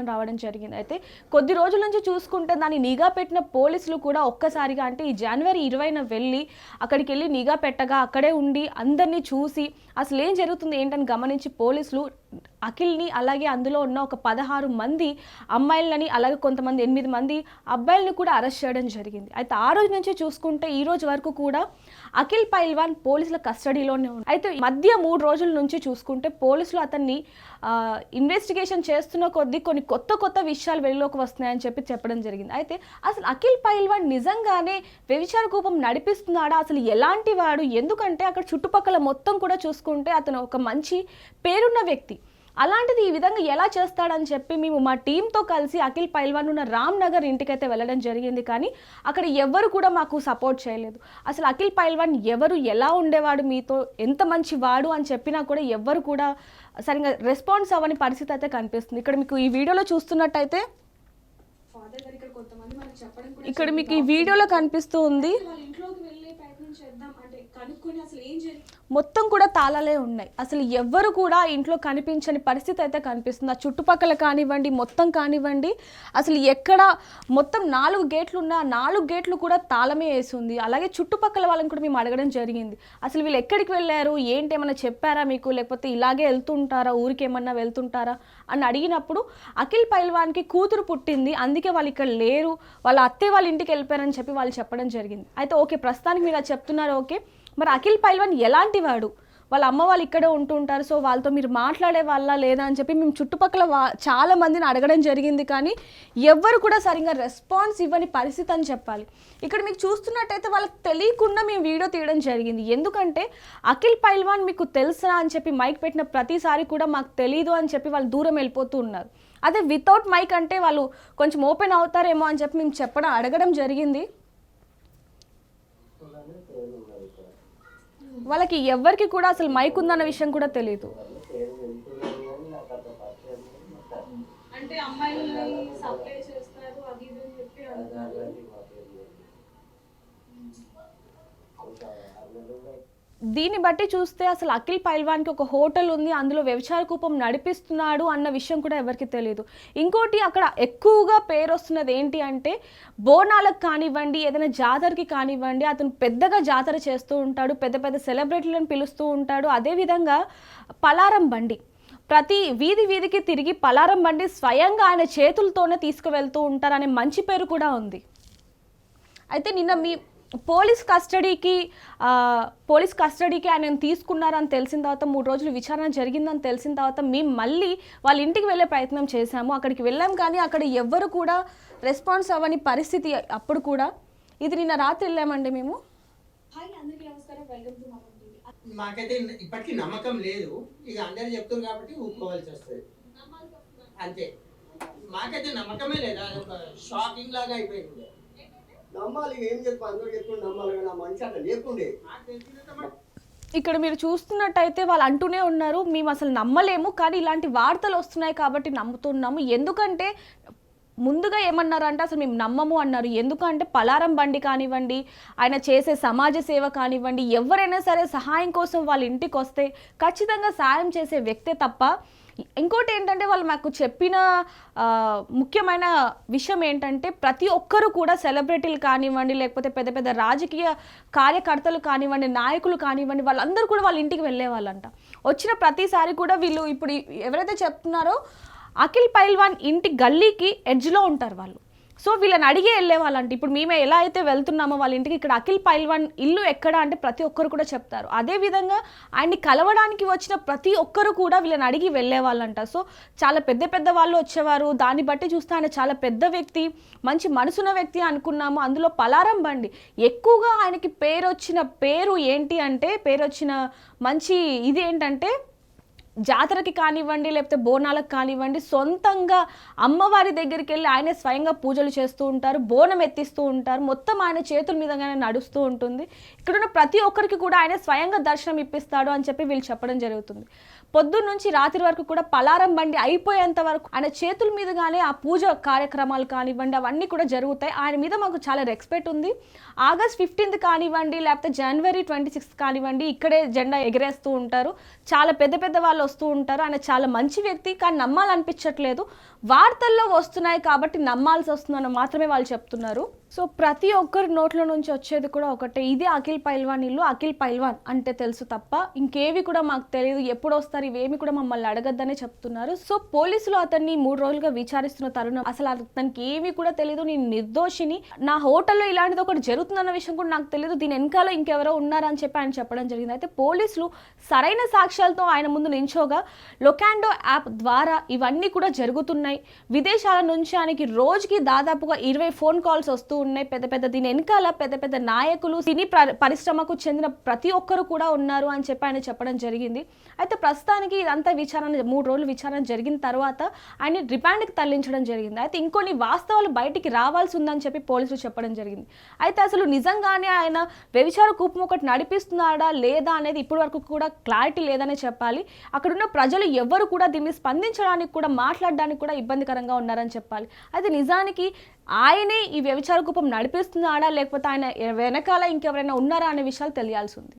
సమాచారం రావడం జరిగింది. అయితే కొద్ది రోజుల నుంచి చూసుకుంటే దాన్ని నిఘా పెట్టిన పోలీసులు కూడా ఒక్కసారిగా అంటే ఈ జనవరి ఇరవైన వెళ్ళి అక్కడికి వెళ్ళి నిఘా పెట్టగా అక్కడే ఉండి అందరినీ చూసి అసలు ఏం జరుగుతుంది ఏంటని గమనించి పోలీసులు అఖిల్ని అలాగే అందులో ఉన్న ఒక పదహారు మంది అమ్మాయిలని అలాగే కొంతమంది ఎనిమిది మంది అబ్బాయిలను కూడా అరెస్ట్ చేయడం జరిగింది. అయితే ఆ రోజు నుంచి చూసుకుంటే ఈ రోజు వరకు కూడా అఖిల్ పైల్వాన్ పోలీసుల కస్టడీలోనే ఉంది అయితే ఈ మధ్య మూడు రోజుల నుంచి చూసుకుంటే పోలీసులు అతన్ని ఇన్వెస్టిగేషన్ చేస్తున్న కొద్దీ కొన్ని కొత్త కొత్త విషయాలు వెలుగులోకి వస్తున్నాయని చెప్పి చెప్పడం జరిగింది. అయితే అసలు అఖిల్ పైల్వాన్ నిజంగానే వ్యభిచార కూపం నడిపిస్తున్నాడా? అసలు ఎలాంటి వాడు? ఎందుకంటే అక్కడ చుట్టుపక్కల మొత్తం కూడా చూసుకుంటే అతను ఒక మంచి పేరున్న వ్యక్తి. అలాంటిది ఈ విధంగా ఎలా చేస్తాడని చెప్పి మేము మా టీంతో కలిసి అఖిల్ పైల్వాన్ ఉన్న రామ్ నగర్ ఇంటికైతే వెళ్ళడం జరిగింది. కానీ అక్కడ ఎవ్వరు కూడా మాకు సపోర్ట్ చేయలేదు. అసలు అఖిల్ పైల్వాన్ ఎవరు ఎలా ఉండేవాడు మీతో ఎంత మంచి వాడు అని చెప్పినా కూడా ఎవ్వరు కూడా సరిగా రెస్పాన్స్ అవ్వని పరిస్థితి అయితే కనిపిస్తుంది. ఇక్కడ మీకు ఈ వీడియోలో చూస్తున్నట్టయితే ఇక్కడ మీకు ఈ వీడియోలో కనిపిస్తూ ఉంది. మొత్తం కూడా తాళాలే ఉన్నాయి. అసలు ఎవ్వరు కూడా ఇంట్లో కనిపించని పరిస్థితి అయితే కనిపిస్తుంది. ఆ చుట్టుపక్కల కానివ్వండి మొత్తం కానివ్వండి అసలు ఎక్కడ మొత్తం నాలుగు గేట్లు ఉన్న నాలుగు గేట్లు కూడా తాళమే వేసి ఉంది అలాగే చుట్టుపక్కల వాళ్ళని కూడా మేము అడగడం జరిగింది. అసలు వీళ్ళు ఎక్కడికి వెళ్ళారు? ఏంటి? ఏమైనా చెప్పారా మీకు? లేకపోతే ఇలాగే వెళ్తుంటారా? ఊరికి ఏమన్నా వెళ్తుంటారా? అని అడిగినప్పుడు అఖిల్ పైల్వాన్కి కూతురు పుట్టింది. అందుకే వాళ్ళు ఇక్కడ లేరు. వాళ్ళ అత్తే వాళ్ళ ఇంటికి వెళ్ళిపోయారని చెప్పి వాళ్ళు చెప్పడం జరిగింది. అయితే ఓకే ప్రస్తుతానికి మీరు అది చెప్తున్నారు. ఓకే. మరి అఖిల్ పైల్వాన్ ఎలాంటి వాడు? వాళ్ళ అమ్మ వాళ్ళు ఇక్కడే ఉంటుంటారు సో వాళ్ళతో మీరు మాట్లాడే వాళ్ళ లేదా అని చెప్పి మేము చుట్టుపక్కల వా చాలా మందిని అడగడం జరిగింది. కానీ ఎవ్వరు కూడా సరిగ్గా రెస్పాన్స్ ఇవ్వని పరిస్థితి అని చెప్పాలి. ఇక్కడ మీకు చూస్తున్నట్టయితే వాళ్ళకి తెలియకుండా మేము వీడియో తీయడం జరిగింది. ఎందుకంటే అఖిల్ పైల్వాన్ మీకు తెలుసా అని చెప్పి మైక్ పెట్టిన ప్రతిసారి కూడా మాకు తెలీదు అని చెప్పి వాళ్ళు దూరం వెళ్ళిపోతూ ఉన్నారు. అదే వితౌట్ మైక్ అంటే వాళ్ళు కొంచెం ఓపెన్ అవుతారేమో అని చెప్పి మేము చెప్పడం అడగడం జరిగింది. వాళ్ళకి ఎవ్వరికి కూడా అసలు మైక్ ఉందన్న విషయం కూడా తెలియదు అంటే అమ్మాయిలని సప్లై చేస్తారు అది ఇది అని చెప్పి అంటారు దీన్ని బట్టి చూస్తే అసలు అఖిల్ పైల్వాన్కి ఒక హోటల్ ఉంది అందులో వ్యవచార కూపం నడిపిస్తున్నాడు అన్న విషయం కూడా ఎవరికి తెలియదు ఇంకోటి అక్కడ ఎక్కువగా పేరు వస్తున్నది ఏంటి అంటే బోనాలకు కానివ్వండి ఏదైనా జాతరకి కానివ్వండి అతను పెద్దగా జాతర చేస్తూ ఉంటాడు పెద్ద పెద్ద సెలబ్రిటీలను పిలుస్తూ ఉంటాడు. అదేవిధంగా పలారం బండి ప్రతి వీధి వీధికి తిరిగి పలారం బండి స్వయంగా ఆయన చేతులతోనే తీసుకువెళ్తూ ఉంటారనే మంచి పేరు కూడా ఉంది. అయితే నిన్న మీ పోలీస్ కస్టడీకి ఆ, పోలీస్ కస్టడీకి ఆయన తీసుకున్నారని తెలిసిన తర్వాత మూడు రోజులు విచారణ జరిగిందని తెలిసిన తర్వాత మేము మళ్ళీ వాళ్ళ ఇంటికి వెళ్ళే ప్రయత్నం చేశాము. అక్కడికి వెళ్ళాం కానీ అక్కడ ఎవ్వరు కూడా రెస్పాన్స్ అవ్వని పరిస్థితి అప్పుడు కూడా. ఇది నిన్న రాత్రి వెళ్ళామండి మేము. హాయ్ అందరికీ నమస్కారం. వెల్కమ్ టు మమ్మీ టీవీ మాకైతే ఇప్పటికీ నమ్మకం లేదు. ఇక అందరు చెప్తారు కాబట్టి ఊపుకోవాల్సి వస్తుంది? అంతే. మాకైతే నమ్మకమే లేదు. అది ఒక షాకింగ్ లాగా అయిపోయింది. నమ్మాలి ఏం చెప్పు అందరూ చెప్పుకుంటే నమ్మాలి కానీ ఆ మనిషి అట్లా లేకుండే. నాకు తెలిసినంత మటుకు ఇక్కడ మీరు చూస్తున్నట్టయితే వాళ్ళు అంటూనే ఉన్నారు మేము అసలు నమ్మలేము కానీ ఇలాంటి వార్తలు వస్తున్నాయి కాబట్టి నమ్ముతున్నాము. ఎందుకంటే ముందుగా ఏమన్నారంటే అసలు మేము నమ్మము అన్నారు. ఎందుకంటే పలారం బండి కానివ్వండి ఆయన చేసే సమాజ సేవ కానివ్వండి ఎవరైనా సరే సహాయం కోసం వాళ్ళ ఇంటికి వస్తే ఖచ్చితంగా సాయం చేసే వ్యక్తే తప్ప ఇంకోటి ఏంటంటే వాళ్ళు మాకు చెప్పిన ముఖ్యమైన విషయం ఏంటంటే ప్రతి ఒక్కరు కూడా సెలబ్రిటీలు కానివ్వండి లేకపోతే పెద్ద పెద్ద రాజకీయ కార్యకర్తలు కానివ్వండి నాయకులు కానివ్వండి వాళ్ళందరూ కూడా వాళ్ళ ఇంటికి వెళ్ళే వాళ్ళంట. వచ్చిన ప్రతిసారి కూడా వీళ్ళు ఇప్పుడు ఎవరైతే చెప్తున్నారో అఖిల్ పైల్వాన్ ఇంటి గల్లీకి ఎడ్జ్లో ఉంటారు వాళ్ళు. సో వీళ్ళని అడిగే వెళ్ళే వాళ్ళంటే ఇప్పుడు మేమే ఎలా అయితే వెళ్తున్నామో వాళ్ళ ఇంటికి ఇక్కడ అఖిల్ పైల్వాన్ ఇల్లు ఎక్కడ అంటే ప్రతి ఒక్కరు కూడా చెప్తారు. అదే విధంగా ఆయన్ని కలవడానికి వచ్చిన ప్రతి ఒక్కరు కూడా వీళ్ళని అడిగి వెళ్ళే వాళ్ళంట. సో చాలా పెద్ద పెద్ద వాళ్ళు వచ్చేవారు. దాన్ని బట్టి చూస్తే ఆయన చాలా పెద్ద వ్యక్తి మంచి మనసున్న వ్యక్తి అనుకున్నాము. అందులో పలారం బండి. ఎక్కువగా ఆయనకి పేరు వచ్చిన పేరు ఏంటి అంటే పేరు వచ్చిన మంచి ఇది ఏంటంటే జాతరకి కానివ్వండి లేకపోతే బోనాలకు కానివ్వండి సొంతంగా అమ్మవారి దగ్గరికి వెళ్ళి ఆయనే స్వయంగా పూజలు చేస్తూ ఉంటారు బోనం ఎత్తిస్తూ ఉంటారు. మొత్తం ఆయన చేతుల మీదగానే నడుస్తూ ఉంటుంది. ఇక్కడున్న ప్రతి ఒక్కరికి కూడా ఆయన స్వయంగా దర్శనం ఇప్పిస్తాడు అని చెప్పి వీళ్ళు చెప్పడం జరుగుతుంది. పొద్దున్నుంచి రాత్రి వరకు కూడా పలారం బండి అయిపోయేంత వరకు ఆయన చేతుల మీదుగానే ఆ పూజ కార్యక్రమాలు కానివ్వండి అవన్నీ కూడా జరుగుతాయి. ఆయన మీద మాకు చాలా రెస్పెక్ట్ ఉంది. ఆగస్ట్ ఫిఫ్టీన్త్ కానివ్వండి లేకపోతే జనవరి ట్వంటీ సిక్స్త్ కానివ్వండి ఇక్కడే జెండా ఎగరేస్తూ ఉంటారు. చాలా పెద్ద పెద్ద వాళ్ళు వస్తూ ఉంటారు. ఆయన చాలా మంచి వ్యక్తి కానీ నమ్మాలనిపించట్లేదు. వార్తల్లో వస్తున్నాయి కాబట్టి నమ్మాల్సి వస్తుందని మాత్రమే వాళ్ళు చెప్తున్నారు. సో ప్రతి ఒక్కరి నోట్ల నుంచి వచ్చేది కూడా ఒకటే. ఇది అఖిల్ పైల్వాన్ ఇల్లు. అఖిల్ పైల్వాన్ అంటే తెలుసు తప్ప ఇంకేవి కూడా మాకు తెలియదు. ఎప్పుడు వస్తారు ఇవేమి కూడా మమ్మల్ని అడగద్దనే చెప్తున్నారు. సో పోలీసులు అతన్ని మూడు రోజులుగా విచారిస్తున్న తరుణం అసలు అతనికి ఏమీ కూడా తెలియదు నేను నిర్దోషిని. నా హోటల్లో ఇలాంటిది ఒకటి జరుగుతుందన్న విషయం కూడా నాకు తెలియదు దీని వెనకాల ఇంకెవరో ఉన్నారని చెప్పి ఆయన చెప్పడం జరిగింది. అయితే పోలీసులు సరైన సాక్ష్యాలతో ఆయన ముందు నించోగా లొకాండో యాప్ ద్వారా ఇవన్నీ కూడా జరుగుతున్నాయి. విదేశాల నుంచి ఆయనకి రోజుకి దాదాపుగా ఇరవై ఫోన్ కాల్స్ వస్తూ ఉన్నాయి. పెద్ద పెద్ద దీని వెనకాల పెద్ద పెద్ద నాయకులు సినీ పరిశ్రమకు చెందిన ప్రతి ఒక్కరు కూడా ఉన్నారు అని చెప్పి ఆయన చెప్పడం జరిగింది. అయితే ప్రస్తుతానికి ఇదంతా విచారణ మూడు రోజులు విచారణ జరిగిన తర్వాత ఆయన రిమాండ్కి తరలించడం జరిగింది. అయితే ఇంకొన్ని వాస్తవాలు బయటికి రావాల్సి ఉందని చెప్పి పోలీసులు చెప్పడం జరిగింది. అయితే అసలు నిజంగానే ఆయన వ్యభిచార కూపం ఒకటి నడిపిస్తున్నాడా లేదా అనేది ఇప్పటి వరకు కూడా క్లారిటీ లేదనే చెప్పాలి. అక్కడున్న ప్రజలు ఎవరు కూడా దీన్ని స్పందించడానికి కూడా మాట్లాడడానికి కూడా ఇబ్బందికరంగా ఉన్నారని చెప్పాలి. అయితే నిజానికి ఆయనే ఈ వ్యభిచార కూపం నడిపిస్తున్నాడా లేకపోతే ఆయన వెనకాల ఇంకెవరైనా ఉన్నారా అనే విషయాలు తెలియాల్సి ఉంది.